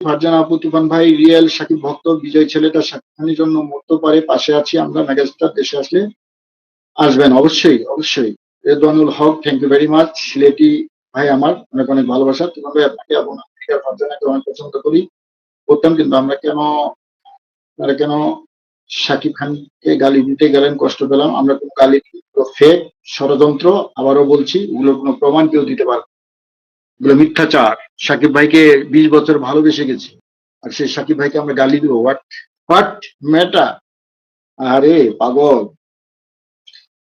ফারজানা আপু তুফান ভাই, রিয়েল সাকিব ভক্ত, বিজয় ছেলেটা সাকিব খানের জন্য মরতে পারে, পাশে আছি আমরা, মেগাস্টার দেশে আসলে আসবেন। অবশ্যই অবশ্যই। Redwanul Haque thank you very much Sylheti ভাই আমার, অনেক অনেক ভালোবাসা। তুফান ভাই, আপনাকে আমেরিকার ফারজানাকে অনেক পছন্দ করি। করতাম কিন্তু আমরা কেন আপনারা কেন সাকিব খানকে গালি দিতে গেলেন, কষ্ট পেলাম। আমরা কোনো গালি ফেক ষড়যন্ত্র, আবারও বলছি ওগুলোর কোনো প্রমাণ কেউ দিতে পারবে মিথ্যাচার। সাকিব ভাইকে বিশ বছর ভালোবেসে গেছি। আর সেই সাকিব ভাইকে আমরা গালি দিব। হোয়াট হোয়াট মেটা আরে, পাগল।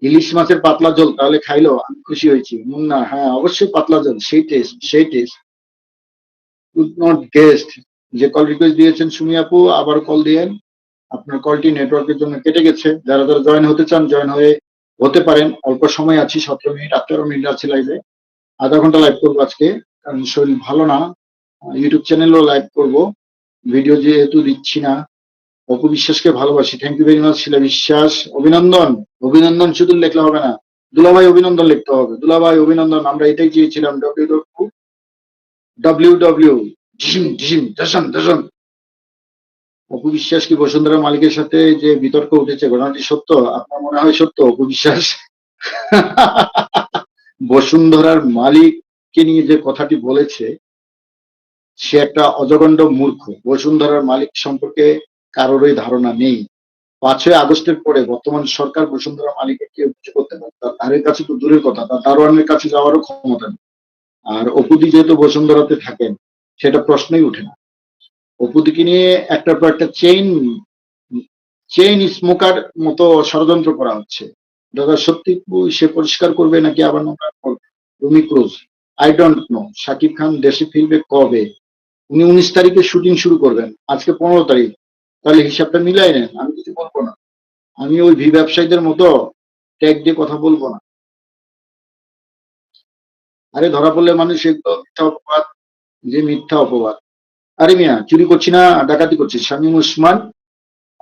ইলিশ মাছের পাতলা জল তাহলে খাইলো, আমি খুশি হয়েছি। মুন্না হ্যাঁ অবশ্যই পাতলা জল সেই টেস্ট সেই টেস্ট কুড নট গেস্ট যে কল রিকোয়েস্ট দিয়েছেন সুমি আপু আবার কল দিয়েন। আপনার কলটি নেটওয়ার্কের জন্য কেটে গেছে। যারা যারা জয়েন হতে চান জয়েন হয়ে হতে পারেন। অল্প সময় আছি, সতেরো মিনিট, আঠারো মিনিট আছে লাইভে আধা ঘণ্টা লাইভ করব আজকে, কারণ শরীর ভালো না। ইউটিউব চ্যানেলও লাইভ করব। ভিডিও যেহেতু দিচ্ছি না, অপু বিশ্বাসকে ভালোবাসি। Thank you very much Shila Biswas. অভিনন্দন। অভিনন্দন শুধু লিখলে হবে না। দুলাভাই অভিনন্দন লিখতে হবে। দুলাভাই অভিনন্দন, আমরা এটাই চেয়েছিলাম। ডব্লিউ ডব্লিউ ডাব্লিউ ডাব্লিউ ঝিম ঝিম দশন দশন অপু বিশ্বাস কি বসুন্ধরা মালিকের সাথে যে বিতর্ক উঠেছে? ঘটনাটি সত্য? আপনার মনে হয় সত্য, অপু বিশ্বাস? বসুন্ধরার মালিককে নিয়ে যে কথাটি বলেছে, সে একটা অজগণ্ড মূর্খ। বসুন্ধরার মালিক সম্পর্কে কারোরই ধারণা নেই। পাঁচই আগস্টের পরে বর্তমান সরকার বসুন্ধরা মালিকের কেউ কিছু করতে পারে? তার ধারের কাছে তো দূরের কথা। তার দারোয়ানের কাছে যাওয়ারও ক্ষমতা নেই। আর অপুদি যেহেতু বসুন্ধরাতে থাকেন, সেটা প্রশ্নই উঠে না। অপুদিকে নিয়ে একটার পর একটা চেইন চেইন স্মোকার মতো ষড়যন্ত্র করা হচ্ছে। দাদা, সত্যি সে পরিষ্কার করবে নাকি আবার নোংরা করবে Rumi Cruz I don't know Shakib Khan দেশে ফিরবে কবে? উনি উনিশ তারিখে শুটিং শুরু করবেন, আজকে পনেরো তারিখ। তাহলে হিসাবটা মিলাই নেন, আমি কিছু বলব না। আমি ওই ভি ব্যবসায়ীদের মতো ট্যাগ দিয়ে কথা বলব না। আরে ধরা পড়লে মানুষ এগুলো মিথ্যা অপবাদ, যে মিথ্যা অপবাদ। আরে মিয়া, চুরি করছি না, ডাকাতি করছি। শামীম উসমান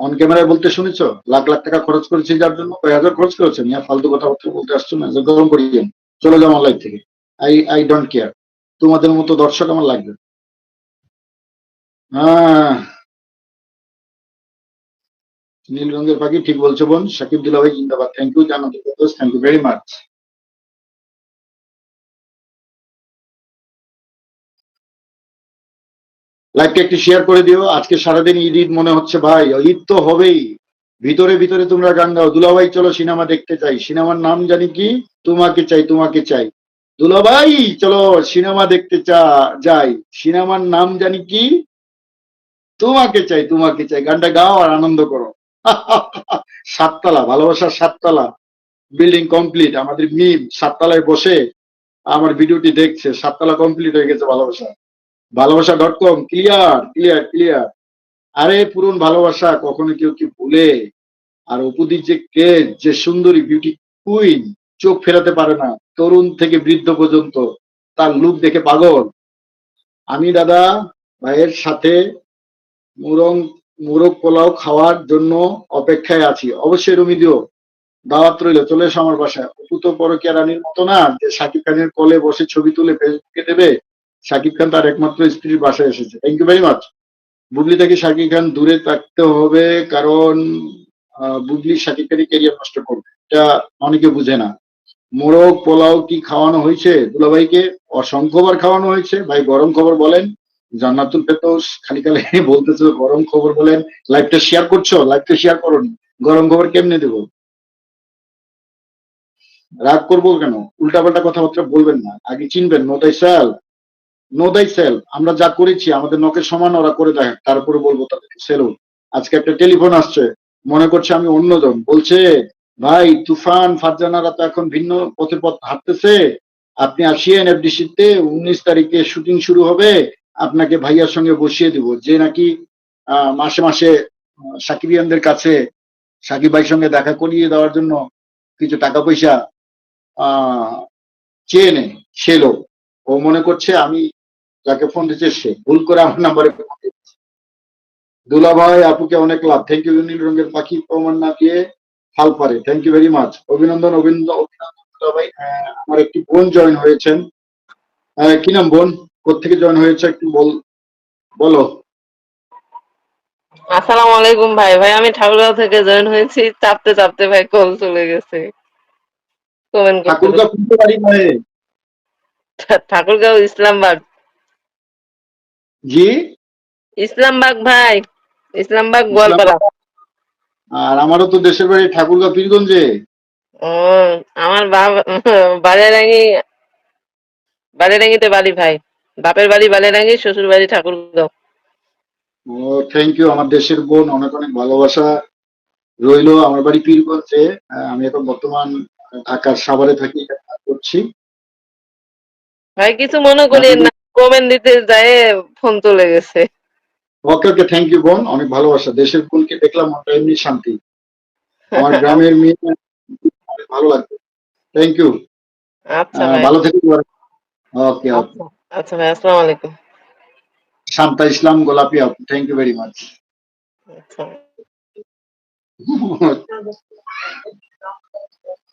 অন ক্যামেরায় বলতে শুনেছো? লাখ লাখ টাকা খরচ করেছে যার জন্য কয় হাজার খরচ করেছে? মিয়া ফালতু কথাবার্তা বলতে আসছো না? যে গরম করি চলে যাও আমার লাইফ থেকে। আই আই ডোন্ট কেয়ার তোমাদের মতো দর্শক আমার লাগবে। আহ নীল রঙের পাখি ঠিক বলছো বোন। সাকিব দুলাভাই জিন্দাবাদ। থ্যাংক ইউ জানাতে থ্যাংক ইউ ভেরি মাচ লাইভটা একটু শেয়ার করে দিও। আজকে সারাদিন ঈদ ঈদ মনে হচ্ছে ভাই। ঈদ তো হবেই। ভিতরে ভিতরে তোমরা গান গাও। দুলাভাই, চলো সিনেমা দেখতে চাই। সিনেমার নাম জানি কি? তোমাকে চাই তোমাকে চাই। দুলাভাই, চলো সিনেমা দেখতে চা, যাই। সিনেমার নাম জানি কি? তোমাকে চাই তোমাকে চাই। গানটা গাও আর আনন্দ করো। সাততলা, ভালোবাসার সাততলা। বিল্ডিং কমপ্লিট আমাদের মিম সাততলায় বসে। আমার ভিডিওটি দেখছে। সাততলা কমপ্লিট হয়ে গেছে ভালোবাসা। ভালোবাসা dot com clear clear clear আরে, পুরন ভালোবাসা কখনো কেউ কি ভুলে? আর অপুদির যে কে যে সুন্দরী বিউটি কুইন চোখ ফেরাতে পারে না, তরুণ থেকে বৃদ্ধ পর্যন্ত, তার লুক দেখে পাগল। আমি দাদা, ভাইয়ের সাথে মুরং, মুরগ পোলাও খাওয়ার জন্য অপেক্ষায় আছি। অবশ্যই রুমি দিও। দাওয়াত রইল, চলে এসো আমার বাসায়। অপু তো পরকিয়া রানীর মতো না, যে শাকিব খানের কলে বসে ছবি তুলে ফেসবুকে দেবে। শাকিব খান তার একমাত্র স্ত্রীর বাসায় এসেছে। Thank you very much Bubly থেকে শাকিব খান দূরে থাকতে হবে, কারণ বুবলি শাকিব খানের ক্যারিয়ার নষ্ট করবে। এটা অনেকে বুঝে না। মোরগ, পোলাও কি খাওয়ানো হয়েছে? দুলাভাইকে অসংখ্যবার খাওয়ানো হয়েছে। ভাই, গরম খবর বলেন। জান্নাতুল ফেরদৌস খালি খালি বলতেছে, গরম খবর বলেন। লাইভটা শেয়ার করছ? লাইভটা শেয়ার করুন। গরম খবর কেমনে দেবো? রাগ করব কেন? উল্টাপাল্টা কথাবার্তা বলবেন না। আগে চিনবেন নো দাই সেল নো দাই সেল আমরা যা করেছি, আমাদের নখের সমান ওরা করে দেখেন, তারপরে বলব তাদেরকে সেলুন আজকে একটা টেলিফোন আসছে, মনে করছে আমি অন্যজন, বলছে, ভাই, তুফান, ফারজানারা তো এখন ভিন্ন পথে পথ হাঁটতেছে। আপনি আসিয়েন এফডিসিতে উনিশ তারিখে শুটিং শুরু হবে, আপনাকে ভাইয়ার সঙ্গে বসিয়ে দিব। যে নাকি মাসে মাসে সাকিবিয়ানদের কাছে, সাকিব ভাইয়ের সঙ্গে দেখা করিয়ে দেওয়ার জন্য কিছু টাকা পয়সা চেয়ে নেয়, সে লোক। ও মনে করছে আমি যাকে ফোন দিচ্ছে সে। ভুল করে আমার নাম্বারে দুলা ভাই আপুকে অনেক লাভ। থ্যাংক ইউ নীল রঙের পাখি প্রমাণ না দিয়ে ফাল পারে। থ্যাংক ইউ ভেরি মাচ অভিনন্দন অভিনন্দন অভিনন্দন দুলা ভাই আমার একটি বোন জয়েন হয়েছেন। কি নাম বোন? কোথেকে জয়েন হয়েছে একটু বল বলো। আসসালামু আলাইকুম ভাই। ভাই আমি ঠাকুরগাঁও থেকে জয়েন হয়েছি। চাপতে চাপতে ভাই কল চলে গেছে। কমেন্ট। ঠাকুরগাঁও ইসলামবাগ। জি? ইসলামবাগ ভাই ইসলামবাগ গোয়ালপাড়া আর আমারও তো দেশের বাড়ি ঠাকুরগা পীরগঞ্জে। ও আমার বাবা বালিয়ারাঙ্গি বালিয়ারাঙ্গিতে বাড়ি ভাই। বাপের বাড়ি বালিয়ারাঙ্গি শ্বশুর বাড়ি ঠাকুরগাঁও। ও থ্যাংক ইউ আমার দেশের বোন অনেক অনেক ভালোবাসা রইল আমার বাড়ি পীরগঞ্জে। আমি এখন বর্তমান ঢাকার সাভারে থাকি করছি। ভাই কিছু মনে করি না। কমেন্ট দিতে যায় ফোন চলে গেছে। ওকে ওকে থ্যাংক ইউ বোন। অনেক ভালোবাসা। দেশের বোনকে দেখলাম মনটা এমনি শান্তি। আমার গ্রামের মেয়ে ভালো লাগবে। থ্যাংক ইউ আচ্ছা ভালো থেকে। ওকে ওকে আচ্ছা আচ্ছা ভাই আসসালামু আলাইকুম। শান্তা ইসলাম গোলাপি আপু থ্যাংক ইউ ভেরি মাচ আচ্ছা।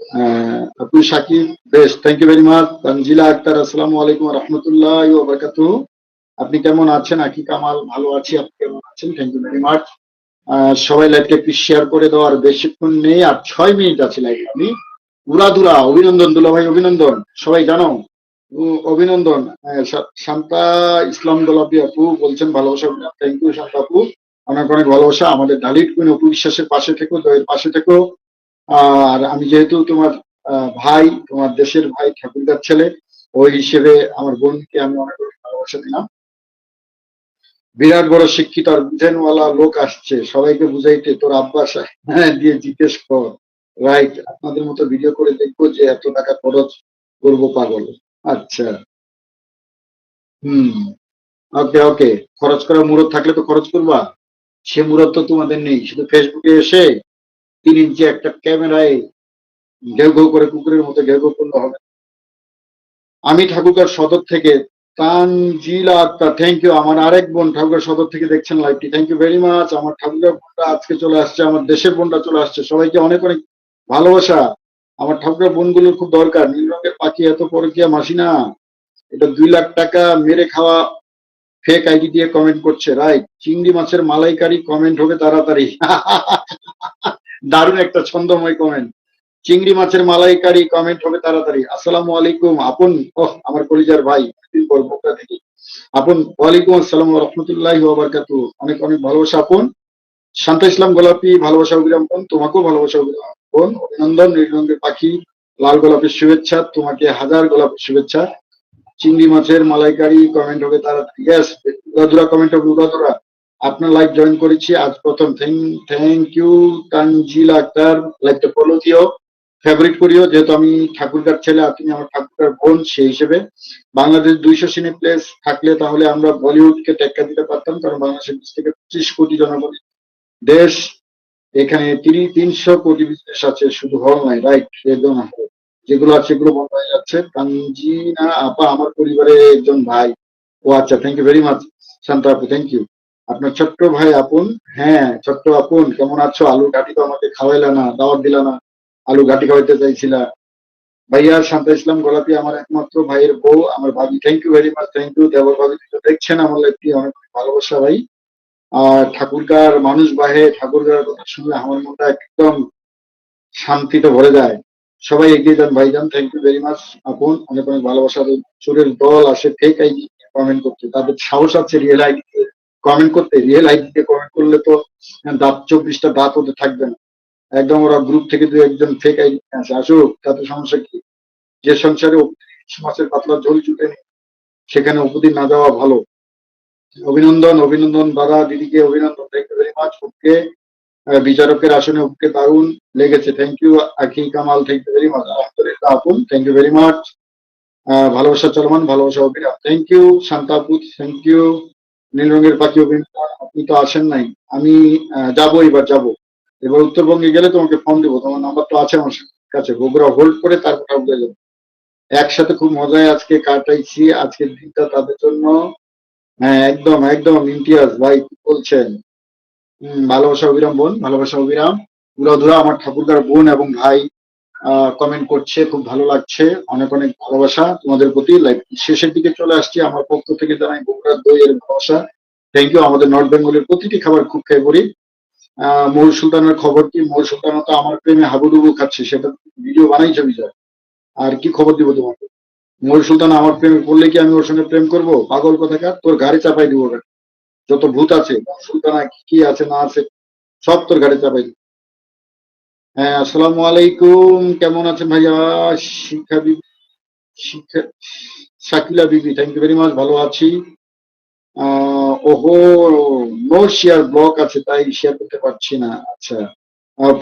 আপু শাকিব বেশ thank you very much Tanjila Akter আসসালামু আলাইকুম রহমতুল্লাহ বারাকাতু আপনি কেমন আছেন? আকি কামাল ভালো আছি আপনি কেমন আছেন? থ্যাংক ইউ ভেরি মাচ সবাই লাইভটা একটু শেয়ার করে দেওয়ার বেশিক্ষণ নেই আর ছয় মিনিট আছে লাইভ আমি উড়াধুরা অভিনন্দন দুলা ভাই অভিনন্দন। সবাই জানো? অভিনন্দন। আহ, শান্তা ইসলাম গোলাপি আপু বলছেন ভালোবাসা থ্যাংক ইউ শান্তা আপু। অনেক অনেক ভালোবাসা। আমাদের ডালিট কুইন অপু বিশ্বাসের পাশে থেকো দয়ের পাশে থেকো। আর আমি যেহেতু তোমার ভাই তোমার দেশের ভাই ঠাকুরদার ছেলে ওই হিসেবে আমার বোনকে আমি অনেক অনেক ভালোবাসা দিলাম। বিরাট বড় শিক্ষিত আর বুঝেনওয়ালা লোক আসছে। সবাইকে বুঝাইতে তোর আব্বা হ্যাঁ, দিয়ে জিজ্ঞেস কর। রাইট আপনাদের মতো ভিডিও করে দেখব যে এত টাকা খরচ করব পাগল। আচ্ছা। হুম। ওকে ওকে খরচ করা মুরত থাকলে তো খরচ করবা। সে মুরত তো তোমাদের নেই। শুধু ফেসবুকে এসে তিন ইঞ্চি একটা ক্যামেরায় ঘেউ ঘেউ করে কুকুরের মতো ঘেউ ঘেউ করলে হবে আমি ঠাকুরকার সদর থেকে, তানজিলা থ্যাংক ইউ আমার আরেক বোন ঠাকুরগার সদর থেকে দেখছেন লাইভটি থ্যাংক ইউ ভেরি মাচ আমার ঠাকুরগার বোনটা আজকে চলে আসছে, আমার দেশের বোনটা চলে আসছে। সবাইকে অনেক অনেক ভালোবাসা। আমার ঠাকুরগার বোনগুলোর খুব দরকার। নীল রঙের পাখি, এত পরকিয়া মাসি না। এটা দুই লাখ টাকা মেরে খাওয়া ফেক আইডি দিয়ে কমেন্ট করছে। রাইট চিংড়ি মাছের মালাইকারি কমেন্ট হবে তাড়াতাড়ি। দারুণ একটা ছন্দময় কমেন্ট চিংড়ি মাছের মালাইকারি কমেন্ট হবে তাড়াতাড়ি। আসসালামু আলাইকুম। আপন, ওহ, আমার কলিজার ভাই থেকে। আপন, ওয়ালাইকুম আসসালাম রহমতুল্লাহ বারকাতু। অনেক অনেক ভালোবাসা, আপন। শান্তা ইসলাম গোলাপি, ভালোবাসা অবিরাম বোন, তোমাকেও ভালোবাসা অবিরাম বোন। অভিনন্দন নীলরঙের পাখি, লাল গোলাপের শুভেচ্ছা, তোমাকে হাজার গোলাপের শুভেচ্ছা। চিংড়ি মাছের মালাইকারি কমেন্ট হবে তাড়াতাড়ি। ইয়েস উড়াধুরা কমেন্ট হবে উড়াধুরা আপনার লাইভ জয়েন করেছি। আজ প্রথম। থ্যাংক ইউ তানজিল আক্তার লাইভটা ফলো দিও। ফেভারিট করিও। যেহেতু আমি ঠাকুরগার ছেলে, আপনি আমার ঠাকুরগার বোন সেই হিসেবে। বাংলাদেশ দুইশো সিনে প্লেস থাকলে তাহলে আমরা বলিউডকে টেক্কা দিতে পারতাম, কারণ বাংলাদেশের বিশ থেকে পঁচিশ কোটি জনগণ দেশ। এখানে তিরিশ তিনশো কোটি বিজনেস আছে, শুধু হল নাই রাইট একদম যেগুলো আছে, সেগুলো বন্ধ হয়ে যাচ্ছে। তানজিনা আপা, আমার পরিবারের একজন ভাই। ও আচ্ছা thank you very much Shanta আপু থ্যাংক ইউ আপনার ছোট্ট ভাই আপন? হ্যাঁ ছোট্ট আপন। কেমন আছো? আলু ঘাটি তো আমাকে খাওয়াইলা না, দাওয়াত দিলা না। আলু ঘাটি খাওয়াইতে চাইছিলা। ভাইয়া শান্তা ইসলাম গোলাপি আমার একমাত্র ভাইয়ের বউ, আমার ভাবি। Thank you very much thank you দেবর ভাবি দেখছেন আমার লাইফটি অনেক ভালোবাসা ভাই। আর ঠাকুরগার মানুষ বাহে, ঠাকুরগার কথা শুনলে আমার মনটা একদম শান্তিতে ভরে যায়। সবাই এগিয়ে যান ভাইজান থ্যাংক ইউ ভেরি মাচ আপন। অনেক অনেক ভালোবাসা চোরের দল আসে ফেক আইডি কমেন্ট করতে তাদের সাহস আছে রিয়েল আইডি কমেন্ট করতে রিয়েল আইডি দিয়ে কমেন্ট করলে তো দাঁত চব্বিশটা দাঁত ওদের থাকবে না। একদম ওরা গ্রুপ থেকে দু একজন ফেক আইডি আসে। আসুক, তাতে সমস্যা কি? যে সংসারে মাছের পাতলা ঝোল চুটে নেই সেখানে উপদিন না যাওয়া ভালো। অভিনন্দন অভিনন্দন দাদা দিদিকে অভিনন্দন thank you very much okay বিচারকের আসনে ওকে দারুণ লেগেছে। Thank you Akhi, Kamal thank you very much আলহামদুলিল্লাহ Apon thank you very much ভালোবাসা চলমান, ভালোবাসা অভিরাম থ্যাংক ইউ শান্তাপু থ্যাংক ইউ নীল রঙের পাখি অভিনন্দন আপনি তো আসেন নাই। আমি যাব, এবার যাব। এবার উত্তরবঙ্গে গেলে তোমাকে ফোন দেবো। তোমার নাম্বার তো আছে আমার কাছে। বগুড়া হোল্ড করে তারপর ঠাকুরে যাব। একসাথে খুব মজায় আজকে কাটাইছি। আজকের দিনটা তাদের জন্য হ্যাঁ একদম একদম ইমতিয়াজ ভাই বলছেন? হম, ভালোবাসা অবিরাম বোন, ভালোবাসা অবিরাম। উড়াধুরা আমার ঠাকুরদার বোন এবং ভাই। কমেন্ট করছে, খুব ভালো লাগছে, অনেক অনেক ভালোবাসা তোমাদের প্রতি। লাইক শেষের দিকে চলে আসছি, আমার পক্ষ থেকে জানাই বগুড়ার দই এর ভালোবাসা। থ্যাংক ইউ আমাদের নর্থ বেঙ্গলের প্রতিটি খাবার খুব খেয়ে পড়ি আহ মৌল সুলতানের খবর কি? মৌল সুলতান তো আমার প্রেমে হাবুডুবু খাচ্ছে, সেটা ভিডিও বানাইছে বিজয় আর কি খবর দিব তোমাকে? মৌল সুলতান, আমার প্রেমে পড়লে কি আমি ওর সঙ্গে প্রেম করব? পাগল কোথাকার, তোর গাড়ি চাপাই দিব যত ভূত আছে মৌল সুলতানা কি আছে না আছে, সব তোর গাড়ি চাপাই দিব। হ্যাঁ আসসালামু আলাইকুম। কেমন আছেন ভাইয়া? শিখা বিবি শিখা শাকিলা বিবি থ্যাংক ইউ ভেরি মাচ ভালো আছি। ওহো নো শেয়ার ব্লক আছে, তাই শেয়ার করতে পারছি না। আচ্ছা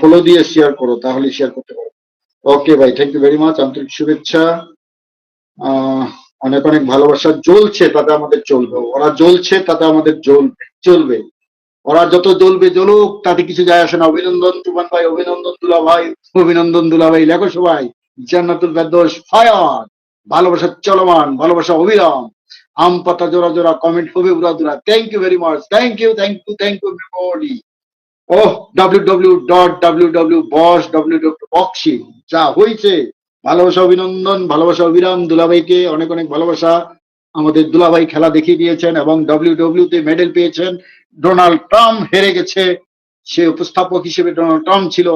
ফলো দিয়ে শেয়ার করো তাহলে শেয়ার করতে পারো। ওকে ভাই থ্যাংক ইউ ভেরি মাচ আন্তরিক শুভেচ্ছা। অনেক অনেক ভালোবাসা, জ্বলছে, তাতে আমাদের চলবে। ওরা জ্বলছে, তাতে আমাদের জ্বলবে, চলবে। ওরা যত জ্বলবে জ্বলুক, তাতে কিছু যায় আসে না। অভিনন্দন তুমান ভাই, অভিনন্দন দুলা ভাই, অভিনন্দন দুলা ভাই, লেখো সবাই। জান্নাতুল ফেরদৌস, ফায়ার। ভালোবাসা চলমান, ভালোবাসা অবিরাম। আম পাতা জোড়া জোড়া কমেন্ট হবে উড়া দুরা। Thank you very much thank you thank you thank you everybody oh W W dot W W boss W W boxing যা হয়েছে ভালোবাসা, অভিনন্দন, ভালোবাসা, অবিরাম দুলাভাইকে অনেক অনেক ভালোবাসা। আমাদের দুলাভাই খেলা দেখিয়ে দিয়েছেন এবং ডাব্লিউ ডাব্লিউ তে মেডেল পেয়েছেন। ডোনাল্ড ট্রাম্প হেরে গেছে, সে উপস্থাপক হিসেবে ডোনাল্ড ট্রাম্প ছিল,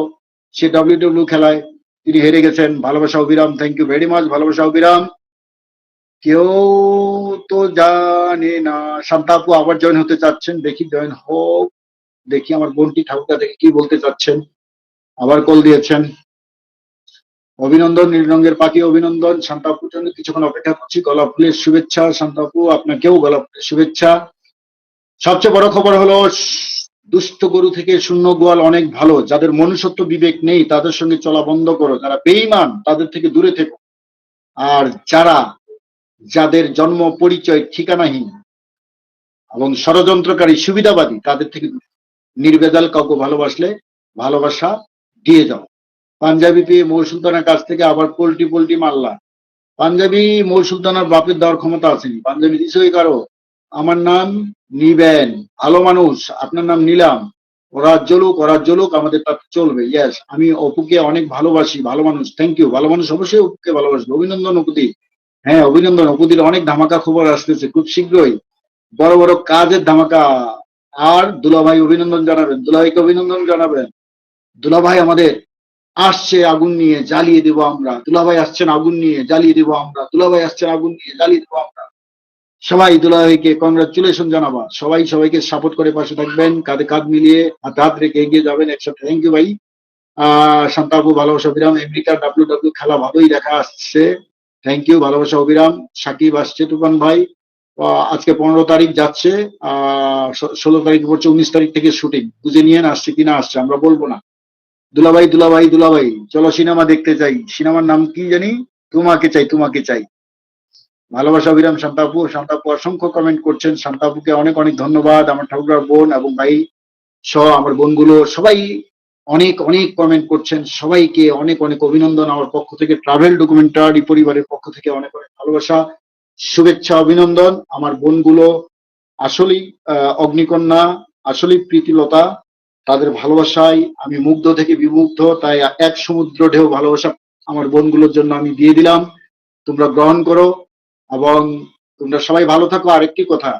সে ডাব্লিউ ডাব্লিউ খেলায় তিনি হেরে গেছেন। ভালোবাসা অবিরাম থ্যাংক ইউ ভেরি মাচ ভালোবাসা অবিরাম। কেউ তো জানে না। শান্তাপু আবার জয়েন হতে চাচ্ছেন, দেখি জয়েন হোক। দেখি আমার বোনটি ঠাকুরটা দেখে কি বলতে চাচ্ছেন। আবার কল দিয়েছেন। অভিনন্দন, নীল রঙের পাখি অভিনন্দন। শান্তাপুর জন্য কিছুক্ষণ অপেক্ষা করছি। গলা ফুলের শুভেচ্ছা। শান্তাপু আপনাকেও গলা ফুলের শুভেচ্ছা। সবচেয়ে বড় খবর হলো দুষ্ট গরু থেকে শূন্য গোয়াল অনেক ভালো। যাদের মনুষ্যত্ব বিবেক নেই, তাদের সঙ্গে চলা বন্ধ করো। যারা বেঈমান, তাদের থেকে দূরে থেকো। আর যারা, যাদের জন্ম পরিচয় ঠিকানাহীন এবং ষড়যন্ত্রকারী সুবিধাবাদী, তাদের থেকে। নির্বেজাল কাউকে ভালোবাসলে ভালোবাসা দিয়ে যাও পাঞ্জাবি পেয়ে মৌ সুলতানের কাছ থেকে আবার পোল্টি পোল্টি মারলা পাঞ্জাবি মৌ সুলতানার বাপের দেওয়ার ক্ষমতা আসেনি পাঞ্জাবি দিছই কারও। আমার নাম নিবেন। ভালো মানুষ, আপনার নাম নিলাম। ওরা জ্বলুক ওরা জ্বলুক আমাদের চলবে। ইয়েস আমি অপুকে অনেক ভালোবাসি, ভালো মানুষ। থ্যাংক ইউ ভালো মানুষ অবশ্যই অপুকে ভালোবাসবে। অভিনন্দন অপুদি। হ্যাঁ অভিনন্দন। অপুদির অনেক ধামাকা খবর আসতেছে, খুব শীঘ্রই। বড় বড় কাজের ধামাকা। আর দুলাভাই অভিনন্দন জানাবেন। দুলাভাইকে অভিনন্দন জানাবেন। দুলাভাই আমাদের আসছে আগুন নিয়ে, জ্বালিয়ে দেবো আমরা। দুলাভাই আসছেন আগুন নিয়ে, জ্বালিয়ে দেবো আমরা। দুলাভাই আসছেন আগুন নিয়ে, জ্বালিয়ে দেবো আমরা। সবাই দুলাভাইকে কংগ্রাচুলেশন জানাবা। সবাই সবাইকে সাপোর্ট করে পাশে থাকবেন, কাঁধে কাঁধ মিলিয়ে হাতে হাত রেখে এগিয়ে যাবেন একসাথে। থ্যাংক ইউ ভাই। আহ শান্তাবু ভালোবাসা অবিরাম আমেরিকা ডাব্লিউ ডাব্লিউ খেলা ভালোই দেখা আসছে। থ্যাংক ইউ ভালোবাসা অবিরাম সাকিব আসছে, তুফান ভাই। আজকে পনেরো তারিখ যাচ্ছে। আহ ষোলো তারিখ পড়ছে, উনিশ তারিখ থেকে শুটিং বুঝে নিয়ে আসছে কিনা আসছে, আমরা বলব না। দুলাভাই দুলাভাই দুলাভাই, চলো সিনেমা দেখতে চাই সিনেমার নাম কি জানি? তোমাকে চাই তোমাকে চাই। ভালোবাসা অবিরাম শান্তাপু। শান্তাপু অসংখ্য কমেন্ট করছেন। শান্তাপুকে অনেক অনেক ধন্যবাদ। আমার ঠাকুরার বোন এবং ভাই সহ আমার বোনগুলো সবাই অনেক অনেক কমেন্ট করছেন। সবাইকে অনেক অনেক অভিনন্দন। আমার পক্ষ থেকে ট্রাভেল ডকুমেন্টারি পরিবারের পক্ষ থেকে অনেক অনেক ভালোবাসা, শুভেচ্ছা, অভিনন্দন। আমার বোনগুলো আসলেই অগ্নিকন্যা, আসলেই প্রীতিলতা। তাদের ভালোবাসায় আমি মুগ্ধ থেকে বিমুগ্ধ। তাই এক সমুদ্র ঢেউ ভালোবাসা আমার বোনগুলোর জন্য আমি দিয়ে দিলাম। তোমরা গ্রহণ করো। এবং তোমরা সবাই ভালো থাকো। আরেকটি কথা